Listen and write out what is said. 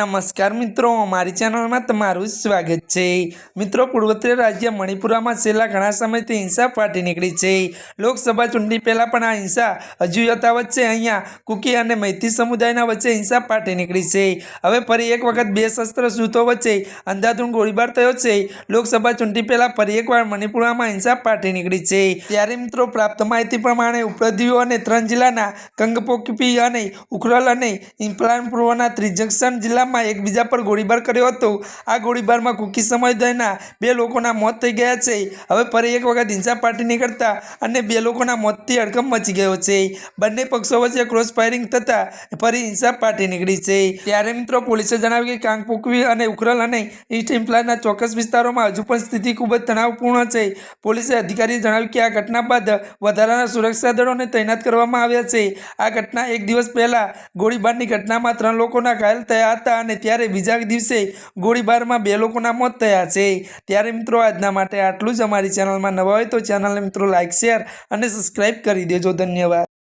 નમસ્કાર મિત્રો, મારી ચેનલમાં તમારું સ્વાગત છે. મિત્રો, પૂર્વોત્તર રાજ્ય મણિપુરમાં છેલ્લા ઘણા સમયથી હિંસા ફાટી નીકળી છે. લોકસભા ચૂંટણી પહેલાં પણ આ હિંસા હજુ યથાવત છે. અહીંયા કુકી અને મૈતી સમુદાયના વચ્ચે હિંસા ફાટી નીકળી છે. હવે ફરી એક વખત બે શસ્ત્ર જૂથો વચ્ચે અંધાધૂન ગોળીબાર થયો છે. લોકસભા ચૂંટણી પહેલાં ફરી એકવાર મણિપુરમાં હિંસા ફાટી નીકળી છે. ત્યારે મિત્રો, પ્રાપ્ત માહિતી પ્રમાણે ઉપરદીઓ અને ત્રણ જિલ્લાના કંગપોકપી અને ઉખરલ અને ઇમ્પ્લાનપુરના ત્રિજંક્શન જિલ્લામાં એકબીજા પર ગોળીબાર કર્યો હતો. આ ગોળીબારમાં કુકી સમુદાયના બે લોકોના મોત થઈ ગયા છે. હવે ફરી એક વખત હિંસા પાર્ટી નીકળતા અને બે લોકોના મોતથી હડકંપ મચી ગયો છે. બંને પક્ષો વચ્ચે ક્રોસ ફાયરિંગ થતાં ફરી હિંસા પાર્ટી નીકળી છે. ત્યારે મિત્રો પોલીસે જણાવ્યું કે કાંગપોકવી અને ઉખરલ અને ઈસ્ટ ઇમ્પ્લાયના ચોક્કસ વિસ્તારોમાં હજુ પણ સ્થિતિ ખૂબ જ તણાવપૂર્ણ છે. પોલીસે અધિકારીએ જણાવ્યું કે આ ઘટના બાદ વધારાના સુરક્ષા દળોને તૈનાત કરવામાં આવ્યા છે. આ ઘટના એક દિવસ પહેલાં ગોળીબારની ઘટનામાં ત્રણ લોકોના ઘાયલ થયા હતા. અને ત્યારે બીજા દિવસે ગોળીબારમાં બે લોકોના મોત થયા છે. ત્યારે મિત્રો, આજના માટે આટલું જ. અમારી ચેનલમાં નવા હોય તો ચેનલને મિત્રો લાઇક શેર અને સબસ્ક્રાઈબ કરી દેજો. ધન્યવાદ.